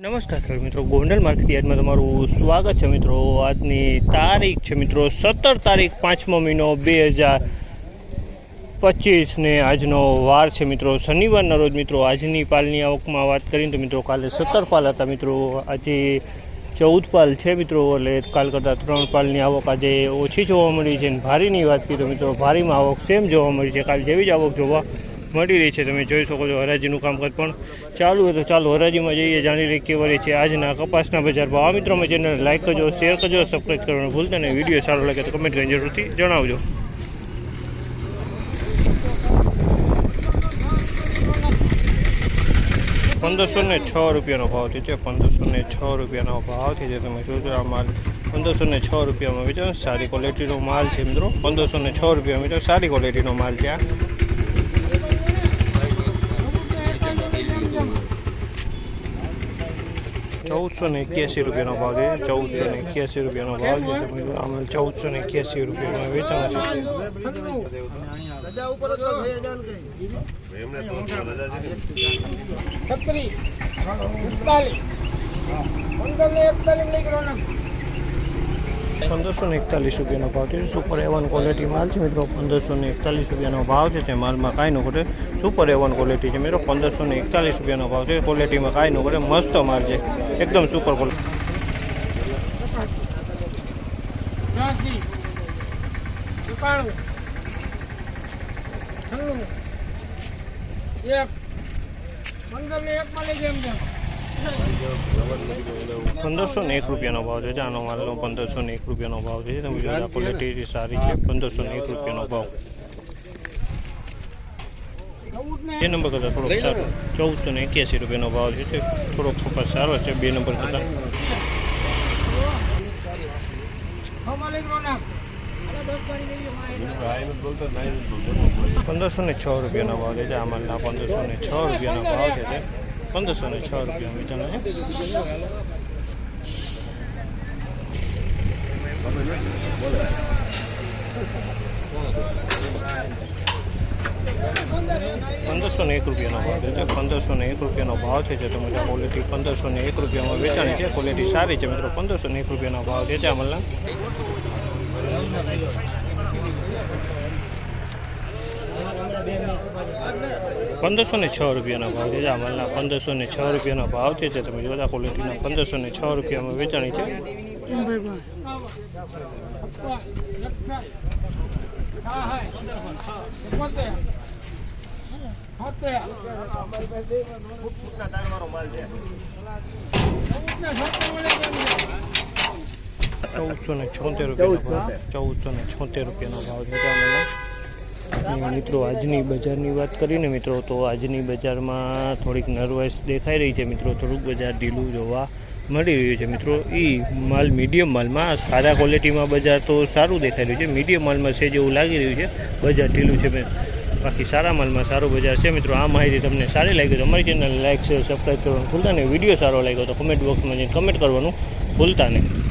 નમસ્કાર ખેડૂત મિત્રો, ગોંડલ માર્કેટ યાર્ડમાં તમારું સ્વાગત છે મિત્રો. આજની તારીખ છે મિત્રો, સત્તર તારીખ, પાંચમો મહિનો બે હજાર પચીસને આજનો વાર છે મિત્રો. શનિવારના રોજ મિત્રો, આજની પાલની આવકમાં વાત કરીને તો મિત્રો, કાલે સત્તર પાલ હતા મિત્રો. આજે ચૌદ પાલ છે મિત્રો, એટલે કાલ કરતાં ત્રણ પાલની આવક આજે ઓછી જોવા મળી છે. અને ભારીની વાત કરીએ તો મિત્રો, ભારીમાં આવક સેમ જોવા મળી છે. કાલ જેવી જ આવક જોવા મળી રહી છે, તમે જોઈ શકો છો હરાજીનું કામકાજ પણ ચાલુ હોય તો ચાલો હરાજીમાં જઈએ, જાણી લઈએ કેવા રહી છે આજના કપાસના બજાર ભાવ. આ મિત્રો ચેનલ લાઈક કરજો શેર કરજો સબસ્ક્રાઈબ કરવાનું ભૂલતા નહીં. વીડિયો સારો લાગે તો કમેન્ટ કરીને જરૂરથી જણાવજો. પંદરસો ને છ રૂપિયાનો ભાવ થયો છે. પંદરસો ને છ રૂપિયાનો ભાવ થયો છે. તમે જોજો, આ માલ પંદરસો ને છ રૂપિયામાં વેચો સારી ક્વોલિટીનો માલ છે મિત્રો. પંદરસો ને છ રૂપિયામાં વેચો સારી ક્વોલિટીનો માલ છે આ. ચૌદસો ને એક્યાસી રૂપિયાનો ભાવ છે. ચૌદસો ને એક્યાસી રૂપિયાનો ભાવ છે. ચૌદસો ને એક્યાસી રૂપિયામાં વેચાણ છે. એકતાલીસ લઈ ગયો પંદરસો ને એકતાલીસ રૂપિયાનો ભાવ છે. સુપર એવન ક્વોલિટી માલ છે મિત્રો. પંદરસો ને એકતાલીસ રૂપિયાનો ભાવ છે તે માલમાં કાંઈ ન કરે સુપર એવન ક્વોલિટી છે મિત્રો. પંદરસો ને એકતાલીસ રૂપિયાનો ભાવ છે. ક્વોલિટીમાં કાંઈ ન ઘટે. મસ્ત માલ છે. એકદમ સુપર ક્વોલિટી એક. પંદર ને એક માં લઈ જાય પંદરસો ને એક રૂપિયાનો ભાવ છે આનો માલનો પંદરસો ને એક રૂપિયાનો ભાવ છે. તમે જોયા ક્વોલિટી સારી છે, પંદરસો ને એક રૂપિયાનો ભાવ. બે નંબર કરતાં થોડોક સારો, ચૌદસો ને એક્યાસી રૂપિયાનો ભાવ છે. તે થોડોક કપાસ સારો છે, બે નંબર કરતાં. પંદરસો ને છ રૂપિયાનો ભાવ છે આ માલના પંદરસો ને છ રૂપિયાનો ભાવ છે તે. પંદરસો ને છ રૂપિયા વેચાણ છે. પંદરસો ને એક રૂપિયાનો ભાવ છે. પંદરસો ને એક રૂપિયાનો ભાવ છે, જે તમે ક્વોલિટી પંદરસો ને એક રૂપિયામાં વેચાણી છે ક્વોલિટી સારી છે મિત્રો. પંદરસો ને એક રૂપિયાનો ભાવ છે. આ માલના. પંદરસો ને છ રૂપિયાનો ભાવ છે. આ માલના પંદરસો ને છ રૂપિયાનો ભાવ છે. તમે જોતા ક્વોલિટીના પંદરસો ને છ રૂપિયામાં વેચાણી છે. ચૌદસો ને છોતેર રૂપિયાનો ભાવ. ચૌદસો ને છોતેર રૂપિયાનો ભાવ છે. આ માલના અને મિત્રો, આજની બજારની વાત કરીને, મિત્રો, તો આજની બજારમાં થોડીક નર્વસ દેખાઈ રહી છે, મિત્રો. થોડુંક બજાર ઢીલું જોવા મળી રહ્યું છે, મિત્રો. એ માલ મીડિયમ માલમાં સારા ક્વોલિટીમાં બજાર તો સારું દેખાઈ રહ્યું છે. મીડિયમ માલમાં છે જેવું લાગી રહ્યું છે. બજાર ઢીલું છે બાકી સારા માલમાં સારું બજાર છે, મિત્રો. આ માહિતી તમને સારી લાગી તો અમારી ચેનલ લાઈક શેર સબસ્ક્રાઈબ કરવાનું ભૂલતા નહીં. વીડિયો સારો લાગ્યો તો કમેન્ટ બોક્સમાં જઈને કમેન્ટ કરવાનું ભૂલતા નહીં.